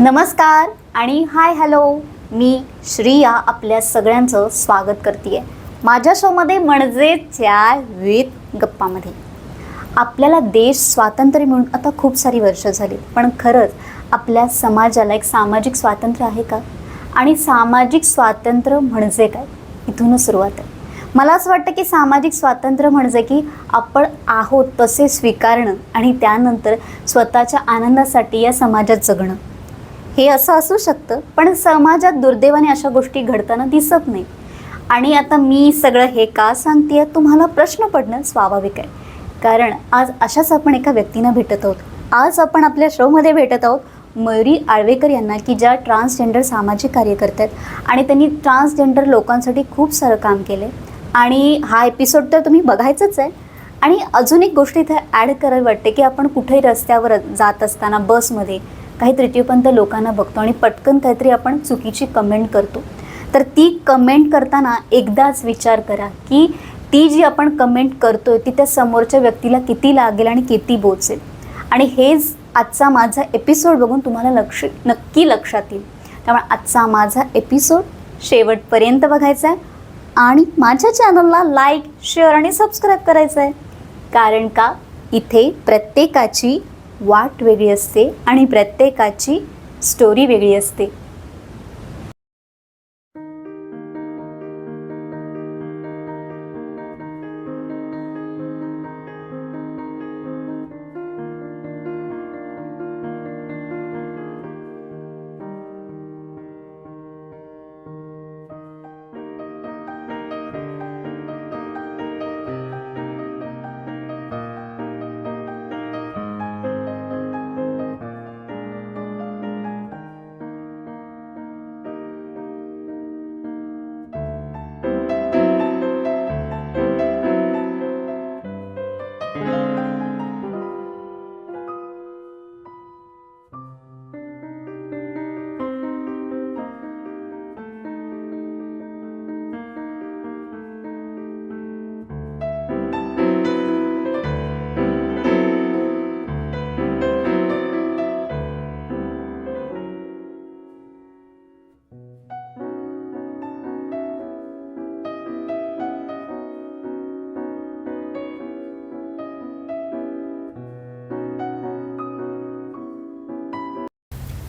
नमस्कार आणि hi hello. मी श्रिया आपल्या सगळ्यांचं स्वागत करते माझ्या शोमध्ये म्हणजेच या विथ गप्पामध्ये. आपल्याला देश स्वातंत्र्य मिळून आता खूप सारी वर्ष झाली पण खरंच आपल्या समाजाला एक सामाजिक स्वातंत्र्य आहे का? आणि सामाजिक स्वातंत्र्य म्हणजे काय? इथूनच सुरुवात आहे. मला असं वाटतं की सामाजिक स्वातंत्र्य म्हणजे की आपण आहोत तसे स्वीकारणं आणि त्यानंतर स्वतःच्या आनंदासाठी या समाजात जगणं. हे असं असू शकतं पण समाजात दुर्दैवाने अशा गोष्टी घडताना दिसत नाही. आणि आता मी सगळं हे का सांगते तुम्हाला प्रश्न पडणं स्वाभाविक आहे. कारण आज अशाच आपण एका व्यक्तींना भेटत आहोत. आज आपण आपल्या शोमध्ये भेटत आहोत मयुरी आळवेकर यांना की ज्या ट्रान्सजेंडर सामाजिक कार्यकर्त्या आहेत. आणि त्यांनी ट्रान्सजेंडर लोकांसाठी खूप सारं काम केलं आहे आणि हा एपिसोड तर तुम्ही बघायचंच आहे. आणि अजून एक गोष्ट इथे ॲड करावी वाटते की आपण कुठेही रस्त्यावर जात असताना बसमध्ये काही तृतीयपंथ लोकांना बघतो आणि पटकन काहीतरी आपण चुकीची कमेंट करतो. तर ती कमेंट करताना एकदाच विचार करा की ती जी आपण कमेंट करतोय ती त्या समोरच्या व्यक्तीला किती लागेल आणि किती बोचेल आणि हेच आजचा माझा एपिसोड बघून तुम्हाला लक्ष नक्की लक्षात येईल. त्यामुळे आजचा माझा एपिसोड शेवटपर्यंत बघायचा आहे आणि माझ्या चॅनलला लाईक शेअर आणि सबस्क्राईब करायचं आहे कारण का? इथे प्रत्येकाची वाट वेगळी असते आणि प्रत्येकाची स्टोरी वेगळी असते.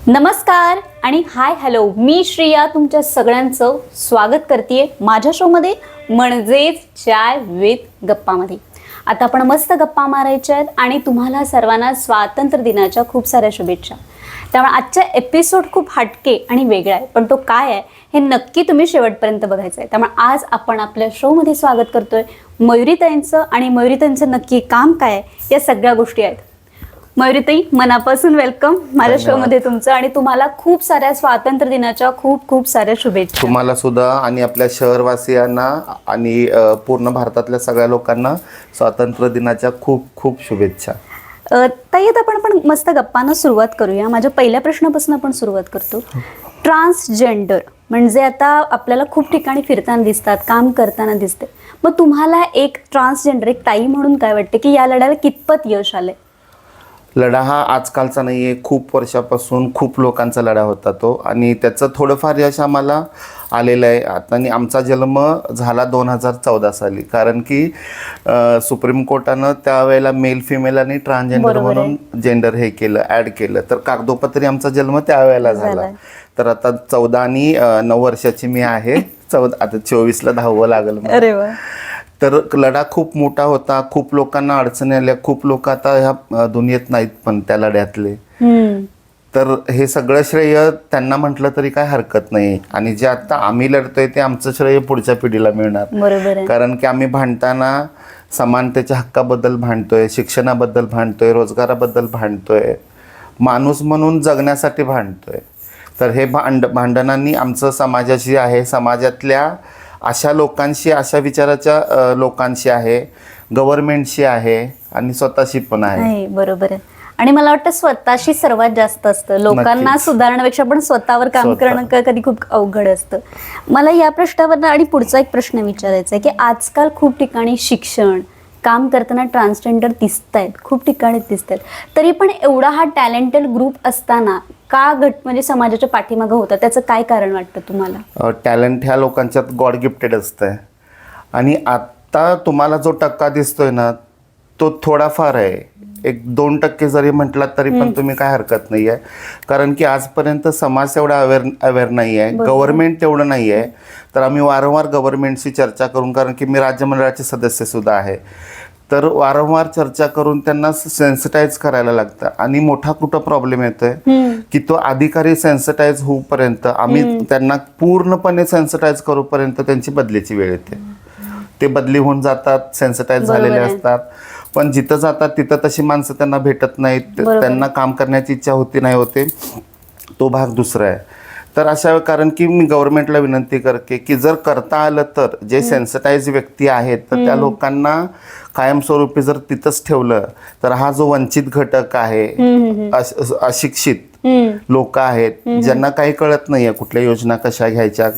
नमस्कार आणि हाय हॅलो. मी श्रिया तुमच्या सगळ्यांचं स्वागत करते माझ्या शोमध्ये म्हणजेच चाय विथ गप्पामध्ये. आता आपण मस्त गप्पा मारायच्या आहेत आणि तुम्हाला सर्वांना स्वातंत्र्य दिनाच्या खूप साऱ्या शुभेच्छा. त्यामुळे आजचा एपिसोड खूप हटके आणि वेगळा आहे पण तो काय आहे हे नक्की तुम्ही शेवटपर्यंत बघायचं आहे. त्यामुळे आज आपण आपल्या शोमध्ये स्वागत करतोय मयुरीताईंचं आणि मयुरीताईंचं नक्की काम काय आहे या सगळ्या गोष्टी आहेत. मयुरीताई मनापासून वेलकम माझ्या धन्यवाद. शोमध्ये तुमचं आणि तुम्हाला खूप साऱ्या स्वातंत्र्य दिनाच्या खूप खूप साऱ्या शुभेच्छा. तुम्हाला सुद्धा आणि आपल्या शहरवासियांना आणि पूर्ण भारतातल्या सगळ्या लोकांना स्वातंत्र्य दिनाच्या खूप खूप शुभेच्छा. ताई आता आपण पण मस्त गप्पांना सुरुवात करूया. माझ्या पहिल्या प्रश्नापासून आपण सुरुवात करतो. ट्रान्सजेंडर म्हणजे आता आपल्याला खूप ठिकाणी फिरताना दिसतात काम करताना दिसते. मग तुम्हाला एक ट्रान्सजेंडर एक ताई म्हणून काय वाटते की या लढ्याला कितपत यश आलंय? लढा हा आजकालचा नाही आहे खूप वर्षापासून खूप लोकांचा लढा होता तो. आणि त्याचं थोडंफार यश आम्हाला आलेलं आहे. आता आणि आमचा जन्म झाला दोन हजार चौदा साली. कारण की अ, सुप्रीम कोर्टानं त्यावेळेला मेल फिमेल आणि ट्रान्सजेंडर बरोबर आहे. म्हणून जेंडर हे केलं ॲड केलं. तर कागदोपत्री आमचा जन्म त्यावेळेला झाला. झालाय. तर आता चौदा आणि अ, नऊ वर्षाची मी आहे. चौदा आता चोवीसला दहावं लागलं मला. अरे वा. तर लढा खूप मोठा होता. खूप लोकांना अडचणी आल्या. खूप लोक आता ह्या दुनियेत नाहीत पण त्या लढ्यातले. तर हे सगळं श्रेय त्यांना म्हटलं तरी काय हरकत नाही. आणि जे आता आम्ही लढतोय ते आमचं श्रेय पुढच्या पिढीला मिळणार. कारण की आम्ही भांडताना समानतेच्या हक्काबद्दल भांडतोय शिक्षणाबद्दल भांडतोय रोजगाराबद्दल भांडतोय. माणूस म्हणून जगण्यासाठी भांडतोय. तर हे भांड भांडणांनी आमचं समाजाशी आहे. समाजातल्या अशा लोकांशी अशा विचाराच्या लोकांशी आहे. गव्हर्नमेंटशी आहे आणि स्वतःशी पण आहे. बरोबर आहे. आणि मला वाटतं स्वतःशी सर्वात जास्त असतं. लोकांना. सुधारण्यापेक्षा पण स्वतःवर काम. करणं क- कधी खूप अवघड असतं. मला या प्रश्नावर आणि पुढचा एक प्रश्न विचारायचा आहे की आजकाल खूप ठिकाणी शिक्षण काम करताना ट्रान्सजेंडर दिसत आहेत खूप ठिकाणी दिसत आहेत तरी पण एवढा हा टॅलेंटेड ग्रुप असताना का घट म्हणजे समाजाच्या पाठीमागं होता? त्याचं काय कारण वाटतं तुम्हाला? टॅलेंट ह्या लोकांच्यात गॉड गिफ्टेड असतं आणि आत्ता तुम्हाला जो टक्का दिसतोय ना तो थोडाफार आहे. एक दोन टक्के जरी म्हटलात तरी पण तुम्ही काय हरकत नाही आहे कारण की आजपर्यंत समाज तेवढा अवेअर अवेअर नाही आहे गव्हर्नमेंट तेवढं नाही आहे तर आम्ही वारंवार गव्हर्नमेंटशी चर्चा करून कारण की मी राज्यमंडळाचे सदस्य सुद्धा आहे. तर वारंवार चर्चा करून त्यांना सेन्सिटाईज करायला लागतं. आणि मोठा कुठं प्रॉब्लेम येतोय? की तो अधिकारी सेन्सिटाईज होऊपर्यंत आम्ही त्यांना पूर्णपणे सेन्सिटाईज करूपर्यंत त्यांची बदलीची वेळ येते. ते बदली होऊन जातात सेन्सिटाईज झालेले. असतात. पण जिथं जातात तिथं तशी माणसं त्यांना भेटत नाहीत. त्यांना काम करण्याची इच्छा होती नाही होते तो भाग दुसरा आहे. तर अशा कारण की मी गव्हर्नमेंटला विनंती करते की जर करता आलं तर जे सेन्सिटाईज व्यक्ती आहेत तर त्या लोकांना कायमस्वरूपी जर तिथंच ठेवलं तर हा जो वंचित घटक आहे अश- अशिक्षित लोक आहेत ज्यांना काही कळत नाहीये कुठल्या योजना कशा घ्यायच्या.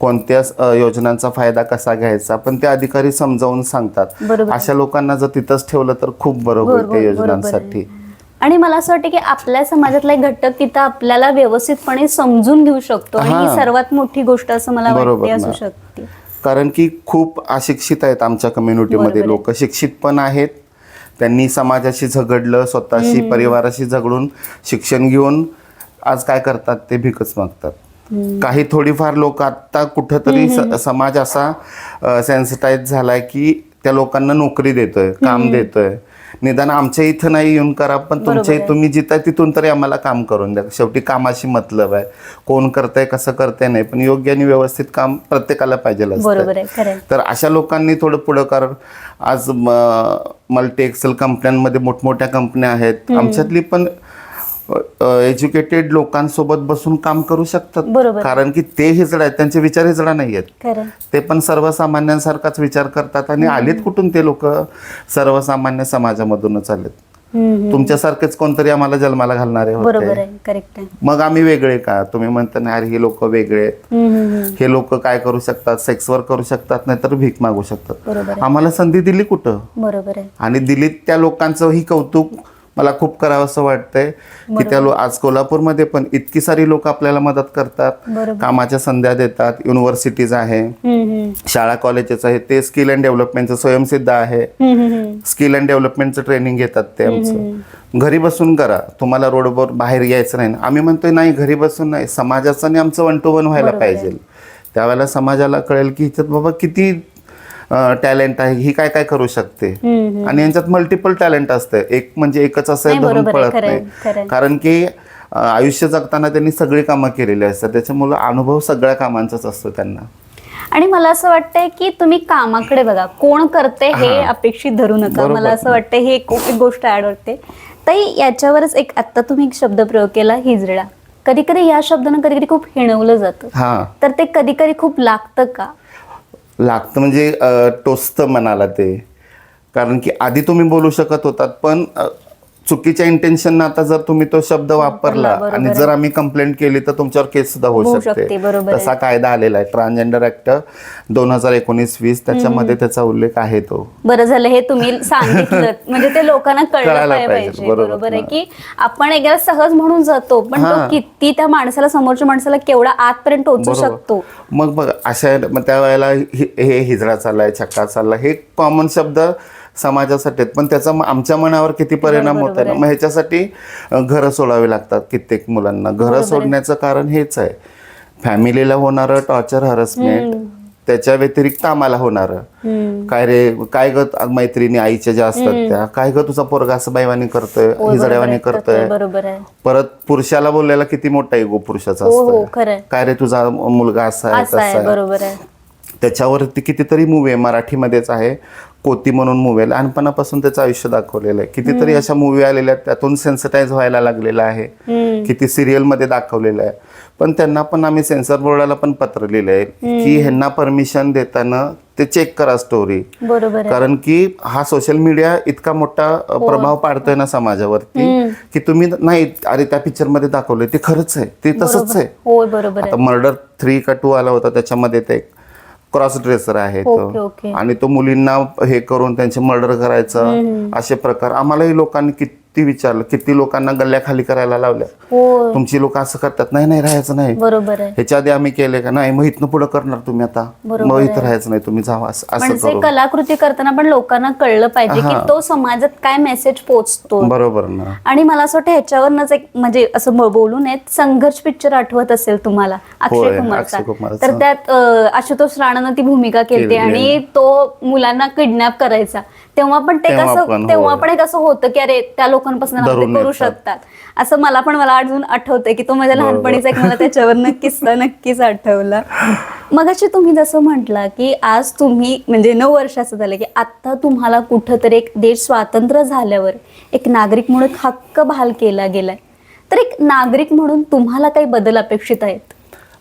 कोणत्या योजनांचा फायदा कसा घ्यायचा पण ते अधिकारी समजावून सांगतात. अशा लोकांना जर तिथंच ठेवलं तर खूप बरं होईल त्या. योजनांसाठी आणि मला असं वाटतं की आपल्या समाजातला एक घटक तिथं आपल्याला व्यवस्थितपणे समजून घेऊ शकतो आणि ही. सर्वात मोठी गोष्ट असं मला बरोबर वाटते असू. शकते कारण की खूप अशिक्षित आहेत आमच्या कम्युनिटीमध्ये. लोक शिक्षित पण आहेत त्यांनी समाजाशी झगडलं स्वतःशी परिवाराशी झगडून शिक्षण घेऊन आज काय करतात ते भिकच मागतात काही थोडीफार लोक आत्ता कुठंतरी समाज असा सेन्सिटाईज झालाय की त्या लोकांना नोकरी देतोय काम देतोय. निदान आमच्या इथं नाही येऊन करा पण तुमच्या. तुम्ही जिथं तिथून तरी आम्हाला काम करून द्या. शेवटी कामाशी मतलब आहे. कोण करतंय कसं करतंय नाही पण योग्य आणि व्यवस्थित काम प्रत्येकाला पाहिजे. तर अशा लोकांनी थोडं पुढाकार आज मल्टी एक्सेल कंपन्यांमध्ये मोठमोठ्या कंपन्या आहेत. आमच्यातली पण एज्युकेटेड लोकांसोबत बसून काम करू शकतात. बरोबर. कारण की ते हिजडा आहेत त्यांचे विचार हिजडा नाही आहेत. खरं. ते पण सर्वसामान्यांसारखाच विचार करतात आणि आलेत कुठून ते लोक? सर्वसामान्य समाजामधूनच आलेत. हम्म. तुमच्यासारखेच कोणतरी आम्हाला जन्माला घालणारे बरोबर होते आहे करेक्ट आहे. मग आम्ही वेगळे का? तुम्ही म्हणता ना अरे हे लोक वेगळे आहेत. हम्म, हम्म, हम्म. हे लोक काय करू शकतात? सेक्सवर करू शकतात नाहीतर भीक मागू शकतात. बरोबर आम्हाला संधी दिली कुठं? बरोबर आहे. आणि दिलीत त्या लोकांचं ही कौतुक मला खूप करावं असं वाटतंय की त्या लो आज कोल्हापूरमध्ये पण इतकी सारी लोक आपल्याला मदत करतात. कामाच्या संध्या देतात युनिव्हर्सिटीज आहे. शाळा कॉलेजेस आहे ते स्किल अँड डेव्हलपमेंटचं स्वयंसिद्ध आहे. स्किल अँड डेव्हलपमेंटचं ट्रेनिंग घेतात ते आमचं. घरी बसून करा. तुम्हाला रोडवर बाहेर यायचं नाही आम्ही म्हणतोय नाही घरी बसून नाही. समाजाचं आणि आमचं वन टू वन व्हायला. पाहिजे. त्यावेळेला समाजाला कळेल की हिच्यात बाबा किती टॅलेंट आहे ही काय काय करू शकते. आणि यांच्यात मल्टिपल टॅलेंट असतं. एक म्हणजे एकच असं धरून पळत नाही. कारण की आयुष्य जगताना त्यांनी सगळी कामं केलेली असतात. त्याच्यामुळे अनुभव सगळ्या कामांचाच असतो त्यांना. आणि मला असं वाटतंय की तुम्ही कामाकडे बघा. कोण करते हे अपेक्षित धरू नका. मला असं वाटतं ही एक एक गोष्ट ऍड होते. ताई याच्यावरच एक आत्ता तुम्ही एक शब्दप्रयोग केला हिजडा. कधी कधी या शब्दानं कधी कधी खूप हिणवलं जातं. हा. तर ते कधी कधी खूप लागतं का? लागतं म्हणजे अ, टोचतं मनाला ते. कारण की आधी तुम्ही बोलू शकत होतात पण चुकीच्या इंटेन्शन आता जर तुम्ही तो शब्द वापरला बरोबर आणि. जर आम्ही कंप्लेंट केली तर तुमच्यावर केस सुद्धा होऊ शकते. तसा कायदा आलेला आहे ट्रान्सजेंडर ऍक्ट दोन हजार एकोणीस वीस त्याच्यामध्ये त्याचा उल्लेख आहे तो बरं झालं हे तुम्ही सांगितलं म्हणजे ते लोकांना कळलं कळायला पाहिजे बरोबर आहे. की आपण एकदा सहज म्हणून जातो पण तो हां. किती त्या माणसाला समोरच्या माणसाला केवढा आतपर्यंत टोचू. शकतो मग बघ अशा मग त्यावेळेला हि- हे हिजडा चाललाय छक्का चाललाय हे कॉमन शब्द समाजासाठी आहेत. पण त्याचा आमच्या मनावर किती परिणाम होत आहे ना. मग ह्याच्यासाठी घरं सोडावी लागतात कित्येक मुलांना. घरं. सोडण्याचं कारण हेच आहे. फॅमिलीला होणारं टॉर्चर हरसमेंट त्याच्या व्यतिरिक्त आम्हाला होणारं. काय रे काय ग मैत्रिणी आईच्या ज्या असतात त्या? काय ग तुझा पोरगा असं बाईवानी करतोय? हिजड्यावानी करतोय परत पुरुषाला बोललेला किती मोठा इगो पुरुषाचा हो हो असतो. काय रे तुझा मुलगा असा तसा आहे. त्याच्यावरती कितीतरी मूवी आहे. मराठीमध्येच आहे. कोती म्हणून मूवी आहे लहानपणापासून त्याचं आयुष्य दाखवलेलं आहे. कितीतरी अशा मूवी आलेल्या आहेत. त्यातून सेन्सिटाईज व्हायला लागलेलं आहे. किती सिरियलमध्ये दाखवलेलं आहे. पण त्यांना पण आम्ही सेन्सर बोर्डाला पण पत्र लिहिलं आहे की ह्यांना परमिशन देताना ते चेक करा स्टोरी बरोबर कारण की हा सोशल मीडिया इतका मोठा अ, प्रभाव पाडतोय ना समाजावरती की तुम्ही नाही अरे त्या पिक्चरमध्ये दाखवलंय. ते खरंच आहे. ते तसंच आहे. मर्डर थ्री का टू आला होता. त्याच्यामध्ये ते क्रॉस ड्रेसर आहे ओके, तो ओके. आणि तो मुलींना हे करून त्यांचे मर्डर करायचं असे प्रकार आम्हालाही लोकांनी किती विचारलं किती लोकांना गल्ल्या खाली करायला लावल्या? हो तुमची लोक असं करतात नाही नाही राहायचं नाही. बरोबर आहे. ह्याच्या आधी आम्ही केले का? नाही मग इथनं पुढे करणार तुम्ही आता. बरोबर मग इथं राहायचं नाही तुम्ही जावा असं असं म्हणजे करू कलाकृती करताना पण लोकांना कळलं पाहिजे की हा. तो समाजात काय मेसेज पोचतो बरोबर ना. आणि मला असं वाटतं ह्याच्यावरनच एक म्हणजे असं ब- बोलू नयेत संघर्ष पिक्चर आठवत असेल तुम्हाला होय, अक्षय कुमारचा. अक्षय कुमारचा. तर त्यात अं, आशुतोष राणानं ती भूमिका केली केली. आणि तो मुलांना किडनॅप करायचा. तेव्हा पण ते तेव्हा कसं पण, तेव्हा होय. पण एक असं होतं की अरे त्या लोकांपासून आपण ते धरून करू येतात. शकतात असं मला पण मला अजून आठवतंय की तो माझ्या बरोबर. लहानपणीचा एक मला त्याच्यावर किस्सा नक्कीच आठवला मग अशी तुम्ही जसं म्हटला की आज तुम्ही म्हणजे नऊ वर्षाचं झालं की आता तुम्हाला कुठंतरी एक देश स्वातंत्र्य झाल्यावर एक नागरिक म्हणून एक हक्क बहाल केला गेलाय तर एक नागरिक म्हणून तुम्हाला काही बदल अपेक्षित आहेत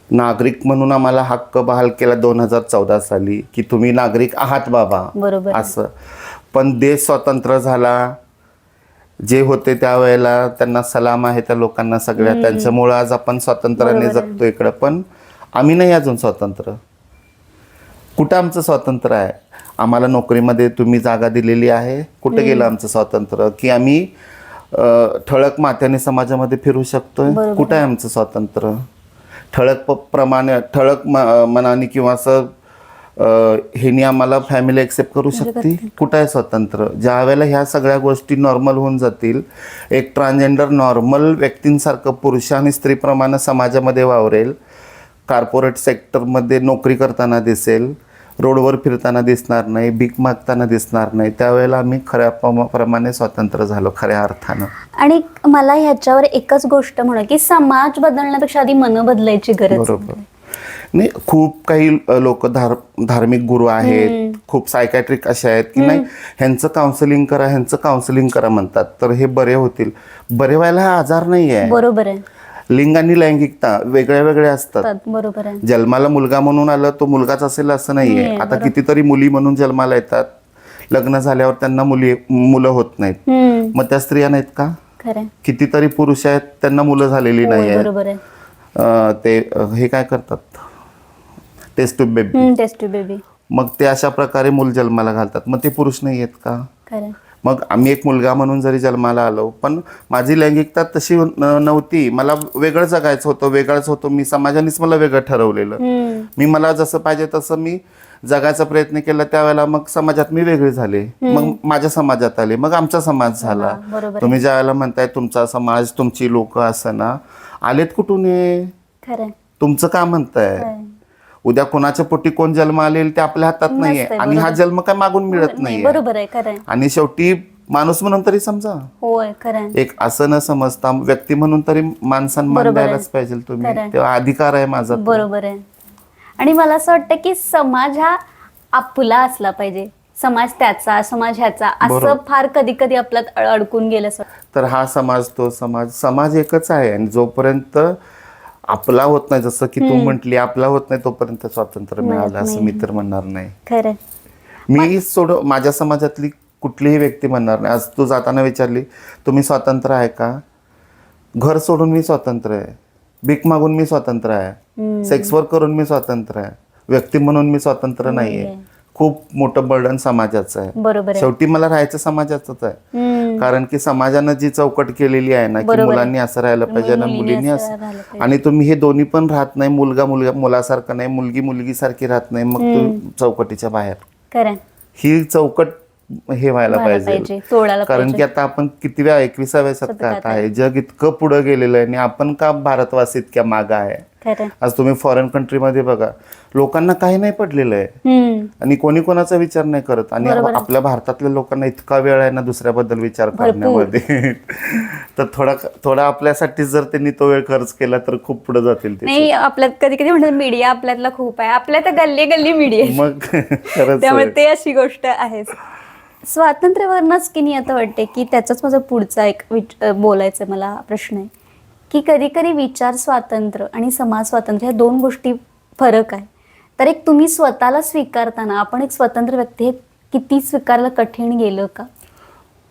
नागरिक म्हणून आम्हाला हक्क बहाल केला दोन हजार चौदा साली की तुम्ही नागरिक आहात बाबा बरोबर. असं पण देश स्वतंत्र झाला. जे होते त्यावेळेला त्यांना सलाम आहे त्या लोकांना सगळ्या. त्यांच्यामुळं आज आपण स्वातंत्र्याने. जगतो इकडं. पण आम्ही नाही अजून स्वतंत्र. कुठं आमचं स्वातंत्र्य आहे? आम्हाला नोकरीमध्ये तुम्ही जागा दिलेली आहे. कुठं गेलं आमचं स्वातंत्र्य की आम्ही ठळक माथ्याने समाजामध्ये फिरू शकतोय. कुठं आहे आमचं स्वातंत्र्य ठळक प्रमाणे ठळक म- मनाने किंवा असं ह्यानी आम्हाला फॅमिली एक्सेप्ट करू शकते. कुठं आहे स्वतंत्र? ज्या वेळेला ह्या सगळ्या गोष्टी नॉर्मल होऊन जातील एक ट्रान्सजेंडर नॉर्मल व्यक्तींसारखं पुरुष आणि स्त्रीप्रमाणे समाजामध्ये वावरेल कार्पोरेट सेक्टरमध्ये नोकरी करताना दिसेल रोडवर फिरताना दिसणार नाही भीक मागताना दिसणार नाही त्यावेळेला आम्ही खऱ्या प्रम- प्रमाणे स्वतंत्र झालो खऱ्या अर्थानं. आणि मला ह्याच्यावर एकच गोष्ट म्हणा की समाज बदलण्यापेक्षा आधी मन बदलायची गरज. बरोबर. नाही खूप काही लोक धार धार्मिक गुरु आहेत खूप सायकॅट्रिक असे आहेत की नाही ह्यांचं काउन्सिलिंग करा ह्यांचं काउन्सिलिंग करा म्हणतात. तर हे बरे होतील. बरे व्हायला हा आजार नाही आहे बरोबर आहे. लिंग आणि लैंगिकता वेगळ्या वेगळ्या असतात. तात, बरोबर आहे. जन्माला मुलगा म्हणून आलं तो मुलगाच असेल असं नाहीये. आता कितीतरी मुली म्हणून जन्माला येतात. लग्न झाल्यावर त्यांना मुली मुलं होत नाहीत. मग त्या स्त्रिया नाहीत का? कितीतरी पुरुष आहेत त्यांना मुलं झालेली नाही आहेत ते हे काय करतात? Test tube baby test baby मग ते अशा प्रकारे मूल जन्माला घालतात. मग ते पुरुष नाही आहेत का? मग आम्ही एक मुलगा म्हणून जरी जन्माला आलो पण माझी लैंगिकता तशी नव्हती. मला वेगळं जगायचं होतं वेगळंच होतं. मी समाजानेच मला वेगळं ठरवलेलं. मी मला जसं पाहिजे तसं मी जगायचा प्रयत्न केला. त्यावेळेला मग समाजात मी वेगळे झाले. मग माझ्या समाजात आले. मग आमचा समाज झाला. तुम्ही ज्या वेळेला म्हणताय तुमचा समाज तुमची लोक असं ना. आलेत कुठून हे? तुमचं का म्हणताय. उद्या कोणाच्या पोटी कोण जन्म आलेल ते आपल्या हातात नाहीये आणि हा जन्म काय मागून मिळत नाही बरोबर आहे आणि शेवटी माणूस म्हणून तरी समजा. होय एक असं न समजता व्यक्ती म्हणून तरी मान बरोबर आहे. द्यायलाच पाहिजे तुम्ही. तेव्हा अधिकार आहे माझा. बरोबर आहे. आणि मला असं वाटतं की समाज हा आपला असला पाहिजे. समाज त्याचा समाज ह्याचा असं बरोबर. फार कधी कधी आपल्यात अड- अडकून गेलं असं तर हा समाज तो समाज समाज एकच आहे आणि जोपर्यंत आपला होत नाही जसं की तू म्हंटली आपला होत नाही तोपर्यंत स्वातंत्र्य मिळालं असं मी तर म्हणणार नाही. खरंय मी सोड माझ्या समाजातली कुठलीही व्यक्ती म्हणणार नाही. आज तू जाताना विचारली तुम्ही स्वतंत्र आहे का? घर सोडून मी स्वतंत्र आहे. भीक मागून मी स्वतंत्र आहे. सेक्स वर्क करून मी स्वतंत्र आहे. व्यक्ती म्हणून मी स्वतंत्र नाहीये. खूप मोठं बर्डन समाजाचं आहे. बरोबर आहे. शेवटी मला राहायचं समाजाचंच आहे. हम्म. कारण की समाजानं जी चौकट केलेली आहे ना की बरोबर आहे. मुलांनी असं राहायला पाहिजे ना मुलींनी मुलींनी असं. असं राहायला पाहिजे. आणि तुम्ही हे दोन्ही पण राहत नाही मुलगा मुलगा मुलासारखं नाही मुलगी मुलगी सारखी राहत नाही मग तू चौकटीच्या बाहेर. ही चौकट हे व्हायला व्हायला पाहिजे. कारण पाहिजे. की आता आपण कितव्या एकविसाव्या शतकात आहे जग इतकं पुढं गेलेलं आहे आणि आपण का भारतवासी इतक्या मागं आहे? खरंय आज तुम्ही फॉरेन कंट्रीमध्ये बघा लोकांना काही नाही पडलेलं आहे. हम्म. आणि कोणी कोणाचा विचार नाही करत. आणि आपल्या भारतातल्या लोकांना इतका वेळ आहे ना दुसऱ्याबद्दल विचार करण्यामध्ये. तर थोडा थोडा आपल्यासाठी जर त्यांनी तो वेळ खर्च केला तर खूप पुढे जातील ते. नाही आपल्यात कधी कधी म्हणतात मीडिया आपल्यातला खूप आहे. आपल्या तर गल्ली गल्ली मीडिया आहे. मग खरंच त्यामुळे आहे. ते अशी गोष्ट आहेच. स्वातंत्र्यावरनच की नाही आता वाटते की त्याचाच माझा पुढचा एक विच अ, बोलायचा मला प्रश्न आहे. की कधी कधी विचार स्वातंत्र्य आणि समाज स्वातंत्र्य ह्या दोन गोष्टी फरक आहे. तर एक तुम्ही स्वतःला स्वीकारताना आपण एक स्वतंत्र व्यक्ती हे किती स्वीकारलं कठीण गेलं का?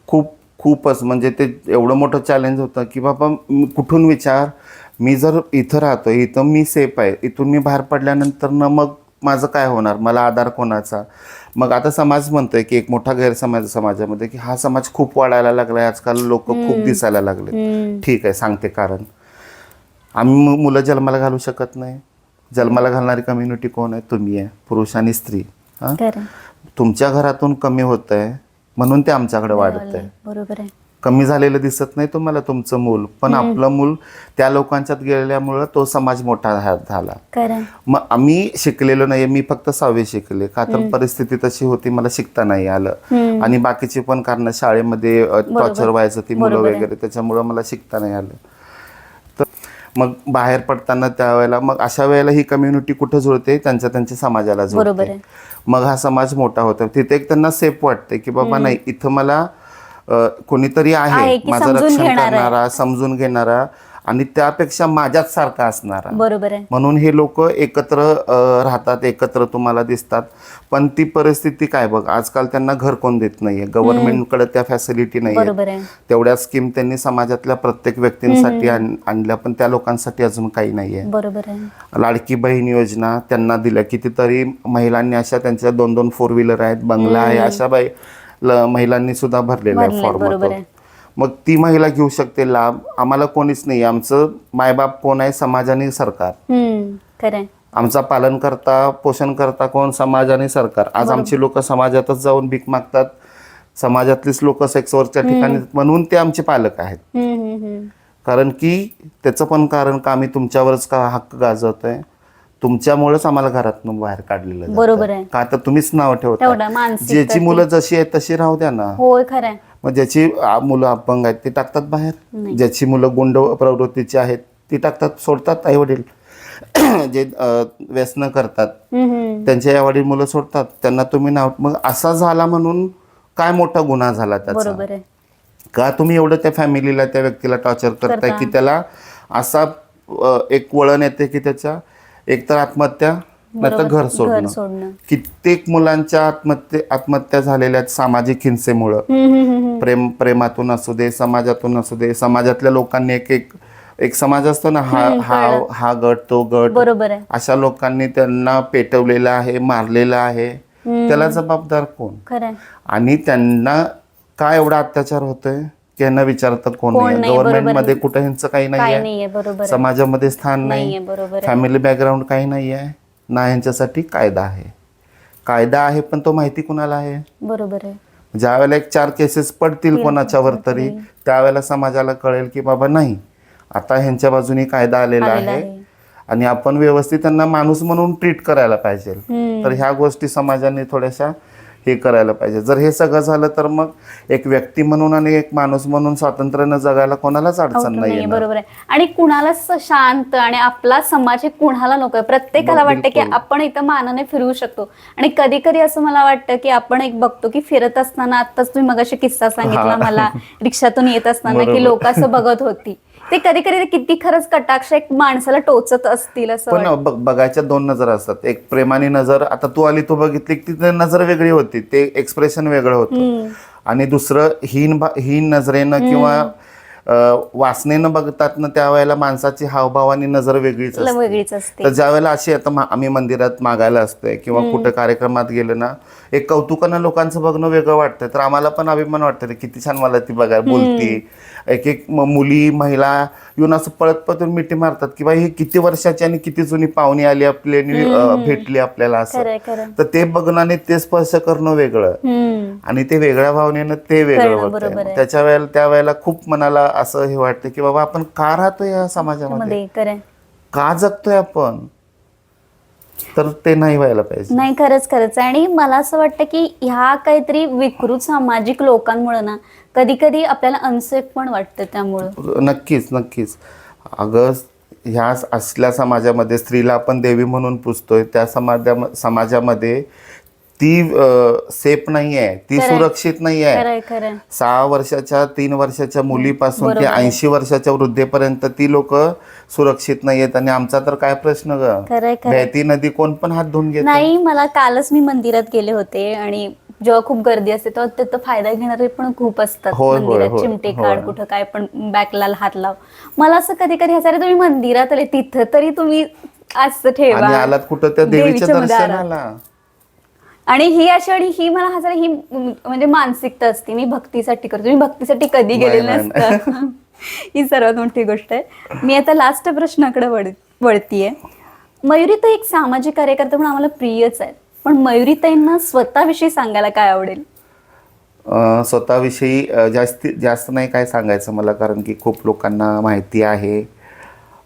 खूप खूपच. म्हणजे ते एवढं मोठं चॅलेंज होतं की बाबा कुठून विचार? मी जर इथं राहतो इथं मी सेफ आहे इथून मी बाहेर पडल्यानंतर ना मग माझं काय होणार? मला आधार कोणाचा? मग आता समाज म्हणतोय की एक मोठा गैरसमाज समाजामध्ये की हा समाज खूप वाढायला लागलाय. आजकाल लोक खूप दिसायला लागले. ठीक आहे सांगते कारण. आम्ही मुलं जन्माला घालू शकत नाही. जन्माला घालणारी कम्युनिटी कोण आहे? तुम्ही आहे. पुरुष आणि स्त्री. हा? तुमच्या घरातून कमी होत आहे म्हणून ते आमच्याकडे वाढत आहे. बरोबर आहे. कमी झालेलं दिसत नाही तुम्हाला तुमचं मूल. पण आपलं मूल त्या लोकांच्यात गेल्यामुळं तो समाज मोठा झाला. मग आम्ही शिकलेलो नाही मी फक्त सहावी शिकले. का तर परिस्थिती तशी होती मला शिकता नाही आलं. आणि बाकीची पण कारण शाळेमध्ये टॉर्चर व्हायचं ती मुलं. वगैरे त्याच्यामुळं मला शिकता नाही आलं. तर मग बाहेर पडताना त्यावेळेला मग अशा वेळेला ही कम्युनिटी कुठं जुळते? त्यांच्या त्यांच्या समाजाला जुळते. मग हा समाज मोठा होतो. तिथे एक त्यांना सेफ वाटते की बाबा नाही इथं मला कोणीतरी आहे आहे की माझं समजून रक्षण घेणारा आहे. करणारा समजून घेणारा आणि त्यापेक्षा माझ्याच सारखा असणारा. बरोबर आहे. म्हणून हे लोक एकत्र अ, राहतात एकत्र तुम्हाला दिसतात. पण ती परिस्थिती काय बघ आजकाल त्यांना घर कोण देत नाहीये. गव्हर्नमेंटकडे त्या फॅसिलिटी नाही बरोबर आहे. तेवढ्या स्कीम त्यांनी समाजातल्या प्रत्येक व्यक्तींसाठी आण- आणल्या पण त्या लोकांसाठी अजून काही नाहीये. बरोबर आहे. लाडकी बहीण योजना त्यांना दिल्या. कितीतरी महिलांनी अशा त्यांच्या दोन दोन फोर व्हीलर आहेत बंगला आहे अशा बाई महिलांनी सुद्धा भरलेला आहे फॉर्म. मग ती महिला घेऊ शकते लाभ. आम्हाला कोणीच नाही. आमचं मायबाप कोण आहे? समाज आणि सरकार. आमचा पालन करता पोषण करता कोण? समाज आणि सरकार. आज आमची लोक समाजातच जाऊन भीक मागतात. समाजातलीच लोक सेक्सवरच्या ठिकाणी म्हणून ते आमचे पालक आहेत. कारण की त्याचं पण कारण का आम्ही तुमच्यावरच का हक्क गाजवतोय? तुमच्यामुळेच आम्हाला घरातून बाहेर काढलेलं. बरोबर आहे. का तर तुम्हीच नाव ठेवता. ज्याची मुलं जशी आहेत तशी राहू द्या ना. होय खरं मग ज्याची मुलं अपंग आहेत ती टाकतात बाहेर. ज्याची मुलं गुंड प्रवृत्तीची आहेत ती टाकतात सोडतात आई वडील. जे व्यसनं करतात. त्यांचे आई वडील मुलं सोडतात. त्यांना तुम्ही नाव मग असा झाला म्हणून काय मोठा गुन्हा झाला त्याचा? का तुम्ही एवढं त्या फॅमिलीला त्या व्यक्तीला टॉर्चर करताय की त्याला असा एक वळण येते की त्याच्या एकतर आत्महत्या नाहीतर घर घर सोडणं. सोडणं. कित्येक मुलांच्या आत्महत्या आत्महत्या झालेल्या आहेत सामाजिक हिंसेमुळं. हम्म, हम्म, हम्म. प्रेम प्रेमातून असू दे समाजातून असू दे समाजातल्या लोकांनी एक एक एक समाज असतो ना हा हा हा गट तो गट. बरोबर आहे. अशा लोकांनी त्यांना पेटवलेलं आहे मारलेलं आहे. त्याला जबाबदार कोण? खरं आहे. आणि त्यांना काय एवढा अत्याचार होतोय? की यांना विचारतं कोण नाही नाही, गव्हर्नमेंट. मध्ये कुठं ह्यांचं काही बरोबर आहे. समाजामध्ये स्थान नाही. फॅमिली बॅकग्राऊंड काही नाही आहे ना ह्यांच्यासाठी कायदा आहे. कायदा आहे पण तो माहिती कुणाला आहे? बरोबर आहे. ज्या वेळेला एक चार केसेस पडतील कोणाच्यावर तरी त्यावेळेला समाजाला कळेल की बाबा नाही आता ह्यांच्या बाजूने कायदा आलेला आहे. आणि आपण व्यवस्थित त्यांना माणूस म्हणून ट्रीट करायला पाहिजे. तर ह्या गोष्टी समाजाने थोड्याशा हे करायला पाहिजे जर हे सगळं झालं तर मग एक व्यक्ती म्हणून आणि एक माणूस म्हणून स्वातंत्र्यानं जगायला कोणालाच अडचण अवघड नाही बरोबर आहे आणि कुणालाच शांत आणि आपला समाज हे कुणाला नकोय प्रत्येकाला मग वाटतं की. आपण इथं मानाने फिरू शकतो आणि कधी कधी असं मला वाटतं की आपण एक बघतो की फिरत असताना आताच तुम्ही मगाशी किस्सा सांगितला हा. मला रिक्षातून येत असताना की. लोक असं बघत होती ते कधी कधी किती खरंच कटाक्ष एक माणसाला टोचत असतील असं पण वाटतं. बघ बघायच्या दोन नजर असतात एक प्रेमाने नजर आता तू आली तू बघितली की ती नजर वेगळी होती ते एक्सप्रेशन वेगळं होतं हम्म. आणि दुसरं हीन भा- हीन नजरेनं किंवा वासनेनं बघतात ना त्यावेळेला माणसाची हावभाव आणि नजर वेगळीच असते. वेगळीच असते. तर ज्या वेळेला अशी आता आम्ही मंदिरात मागायला असतोय किंवा कुठं कार्यक्रमात गेलं ना एक कौतुकानं लोकांचं बघणं वेगळं वाटतं. तर आम्हाला पण अभिमान वाटतं किती छान मला ती बघा बोलती. एक एक मुली महिला येऊन असं पळत पळतून मिठी मारतात की बाई ही किती वर्षाची आणि किती जुनी पाहुणी आली आपली भेटली आपल्याला असं. तर ते बघणं आणि ते स्पर्श करणं वेगळं. आणि ते वेगळ्या भावनेनं ते वेगळं होतं. त्याच्या वेळेला त्या वेळेला खूप मनाला असं हे वाटतं की बाबा आपण का राहतोय या समाजामध्ये? का जगतोय आपण? तर ते नाही व्हायला पाहिजे. नाही खरंच खरंच. आणि मला असं वाटतं की ह्या काहीतरी विकृत सामाजिक लोकांमुळे ना कधी कधी आपल्याला अनसेफ पण वाटतं त्यामुळं. नक्कीच नक्कीच. अगं ह्या असल्या समाजामध्ये स्त्रीला आपण देवी म्हणून पुजतोय त्या समाजा समाजामध्ये ती सेफ नाही आहे ती खरंय. सुरक्षित नाही आहे खरंय खरंय. सहा वर्षाच्या तीन वर्षाच्या मुलीपासून ते बरोबर. ऐंशी वर्षाच्या वृद्धेपर्यंत ती लोक सुरक्षित नाही आहेत आणि आमचा तर काय प्रश्न ग? खरंय नदी कोण पण हात धुवून घेत. नाही मला कालच मी मंदिरात गेले होते आणि जेव्हा खूप गर्दी असते तेव्हा तिथं फायदा घेणारे पण खूप असतात. होय, होय, मंदिरात होय, चिमटे होय. काढ कुठं काय पण बॅकला हात लाव. मला असं कधी कधी अरे तुम्ही मंदिरात आले तिथं तरी तुम्ही असं ठेवा. आणि आलात कुठं? त्या देवीच्या देवीच्या मध्ये आलात. दर्शनाला. आणि ही अशी आणि ही मला हसायला ही म- म्हणजे मानसिकता असते. मी भक्तीसाठी करतो. मी भक्तीसाठी कधी नाही, नाही, नसतं. ही सर्वात मोठी गोष्ट आहे. मी आता लास्ट प्रश्नाकडे वळ वळतीये. मयुरीताई एक सामाजिक कार्यकर्ता म्हणून आम्हाला प्रियच आहेत. पण मयुरीताईंना स्वतःविषयी सांगायला काय आवडेल? स्वतःविषयी जास्ती जास्त नाही काय सांगायचं मला कारण की खूप लोकांना माहिती आहे.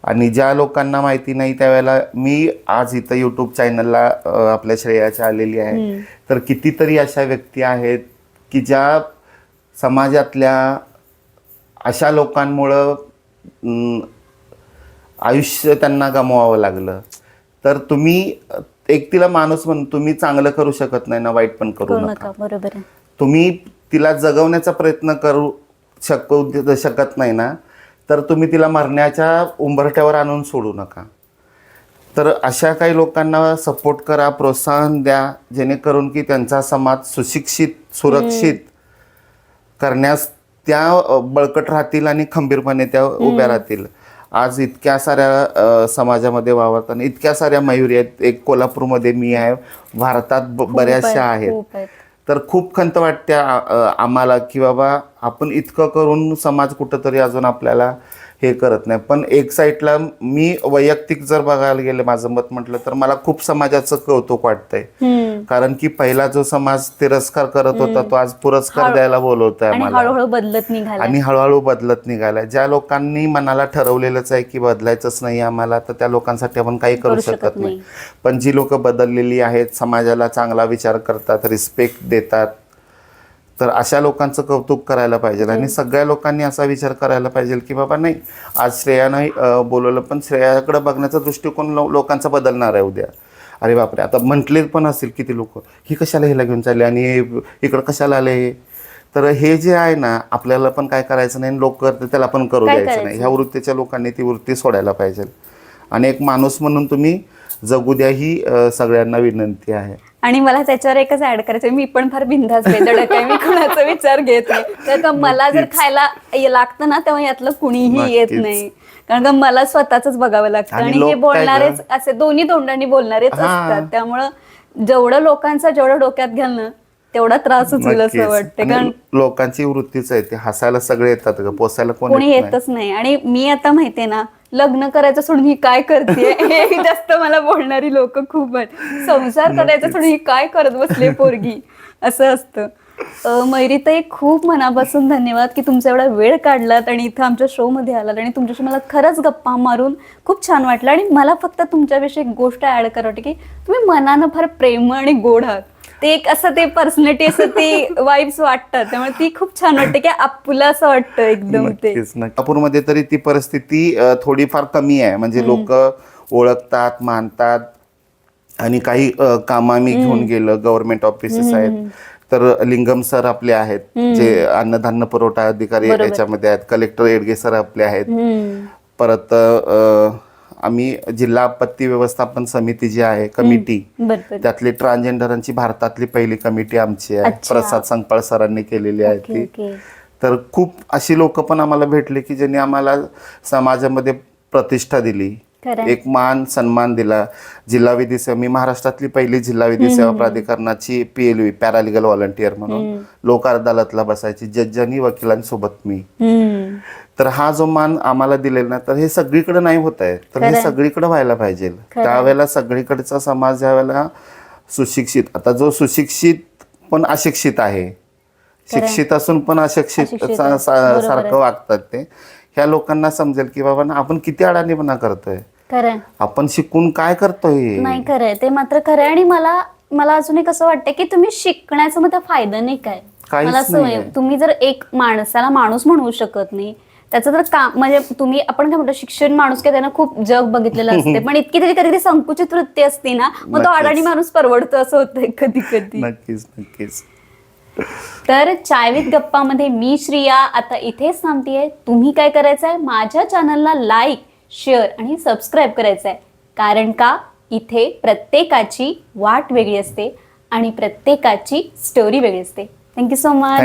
आणि ज्या लोकांना माहिती नाही त्यावेळेला मी आज इथं यूट्यूब चॅनलला आपल्या श्रेयाच्या आलेली आहे. तर कितीतरी अशा व्यक्ती आहेत की ज्या समाजातल्या अशा लोकांमुळं आयुष्य त्यांना गमवावं लागलं. तर तुम्ही एक तिला माणूस म्हणून तुम्ही चांगलं करू शकत नाही ना वाईट पण करू नका. बरोबर आहे. तुम्ही तिला जगवण्याचा प्रयत्न करू शकू शकत नाही ना तर तुम्ही तिला मरण्याच्या उंबरठ्यावर आणून सोडू नका. तर अशा काही लोकांना सपोर्ट करा प्रोत्साहन द्या जेणेकरून की त्यांचा समाज सुशिक्षित सुरक्षित करण्यास त्या बळकट राहतील आणि खंबीरपणे त्या उभ्या राहतील. आज इतक्या साऱ्या समाजामध्ये वावरताना इतक्या साऱ्या मयुरी आहेत. एक कोल्हापूरमध्ये मी आहे. भारतात बऱ्याचशा आहेत तर खूप खंत वाटते आम्हाला की बाबा आपण इतकं करून समाज कुठंतरी अजून आपल्याला हे करत नाही. पण एक साईडला मी वैयक्तिक जर बघायला गेलं माझं मत म्हटलं तर मला खूप समाजाचं कौतुक वाटतंय. कारण की पहिला जो समाज तिरस्कार करत होता तो आज पुरस्कार द्यायला बोलवतोय आणि आम्हाला. हळूहळू बदलत निघाला आणि हळूहळू बदलत निघाला ज्या लोकांनी मनाला ठरवलेलंच आहे की बदलायचंच नाही आम्हाला तर त्या लोकांसाठी आपण काही करू शकत नाही. पण जी लोक बदललेली आहेत समाजाला चांगला विचार करतात रिस्पेक्ट देतात तर अशा लोकांचं कौतुक करायला पाहिजे आणि सगळ्या लोकांनी असा विचार करायला पाहिजे की बाबा नाही आज श्रेयानं बोलवलं पण श्रेयाकडे बघण्याचा दृष्टिकोन लो- लोकांचा बदलणार आहे उद्या. अरे बापरे आता म्हटले पण असतील किती लोक ही कशाला ह्याला घेऊन चालले आणि हे इकडं कशाला आले हे? तर हे जे आहे ना आपल्याला पण काय करायचं नाही लोक करते त्याला पण करू द्यायचं नाही? ह्या वृत्तीच्या लोकांनी ती वृत्ती सोडायला पाहिजे. आणि एक माणूस म्हणून तुम्ही जगू द्या ही सगळ्यांना विनंती आहे. आणि मला त्याच्यावर एकच ऍड करायचं मी पण फार बिंदास बेधडक आहे मी कुणाचा विचार घेत नाही. तर का मला जर खायला लागतं ना तेव्हा यातलं कुणीही येत. नाही. कारण का मला स्वतःच बघावं लागतं. आणि हे बोलणारेच असे दोन्ही तोंडांनी बोलणारेच. असतात. त्यामुळं जेवढं लोकांचा जेवढं डोक्यात घ्याल ना तेवढा त्रास होईल असं. वाटतं कारण लोकांची वृत्तीच आहे ते हसायला सगळे येतात पोसायला कोण. येतच नाही. आणि मी आता माहितीये ना लग्न करायचं सोडून ही काय करते हे जास्त मला बोलणारी लोक खूप आहेत संसार करायचा सोडून ही काय करत बसले पोरगी? असं असतं. अं, मयुरीताई खूप मनापासून धन्यवाद की तुमचा एवढा वेळ काढलात आणि इथं आमच्या शो मध्ये आलात आणि तुमच्याशी मला खरंच गप्पा मारून खूप छान वाटलं. आणि मला फक्त तुमच्याविषयी एक गोष्ट ऍड करावं की तुम्ही मनानं फार प्रेम आणि गोड आहात. ते एक असं ते पर्सनॅलिटी असं ते वाईब्स वाटतात. त्यामुळे ती खूप छान वाटते की आपलं असं वाटतं एकदम ते. नक्कीच नक्की. नागपूरमध्ये तरी ती परिस्थिती अ, थोडीफार कमी आहे. म्हणजे लोक ओळखतात मानतात आणि काही अ, कामं आम्ही घेऊन गेलं गव्हर्नमेंट ऑफिसेस आहेत. तर लिंगम सर आपले आहेत जे अन्नधान्य पुरवठा अधिकारी याच्यामध्ये आहेत. कलेक्टर एडगे सर आपले आहेत. हम्म. परत अ, आम्ही जिल्हा आपत्ती व्यवस्थापन समिती जी आहे कमिटी त्यातली ट्रान्सजेंडरांची भारतातली पहिली कमिटी आमची आहे. प्रसाद संकपाळ सरांनी केलेली आहे ती. तर खूप अशी लोक पण आम्हाला भेटले की ज्यांनी आम्हाला समाजामध्ये प्रतिष्ठा दिली. एक मान सन्मान दिला. जिल्हा विधी सेवा मी महाराष्ट्रातली पहिली जिल्हा विधी सेवा प्राधिकरणाची पीएलव्ही पॅरालिगल व्हॉलंटियर म्हणून. लोक अदालतला बसायची. जज्जांनी वकिलांसोबत मी. तर हा जो मान आम्हाला दिलेला ना तर हे सगळीकडे नाही होत आहे. तर हे सगळीकडे व्हायला पाहिजे. त्यावेळेला सगळीकडचा समाज ज्या वेळेला सुशिक्षित आता जो सुशिक्षित पण अशिक्षित आहे. शिक्षित असून पण अशिक्षित सारखं वागतात ते. ह्या लोकांना समजेल की बाबा ना आपण किती अडाणीपणा करतोय. आपण शिकून काय करतोय? नाही खरंय ते मात्र खरंय आणि मला मला अजून एक असं वाटतं की तुम्ही शिकण्याचा मग फायदा नाही काय? मला. तुम्ही जर एक माणसाला माणूस म्हणू शकत नाही त्याचं जर काम म्हणजे तुम्ही आपण काय म्हणतो शिक्षण माणूस काय त्यानं खूप जग बघितलेलं असते. पण इतकी तरी कधी संकुचित वृत्ती असते ना मग तो. अडाणी माणूस परवडतो असं होतंय कधी कधी नक्कीच नक्कीच. तर चाय विथ गप्पामध्ये मी श्रिया आता इथेच थांबतीये. तुम्ही काय करायचं आहे माझ्या चॅनलला लाईक शेअर आणि सबस्क्राईब करायचं आहे कारण का? इथे प्रत्येकाची वाट वेगळी असते आणि प्रत्येकाची स्टोरी वेगळी असते. Thank you so much.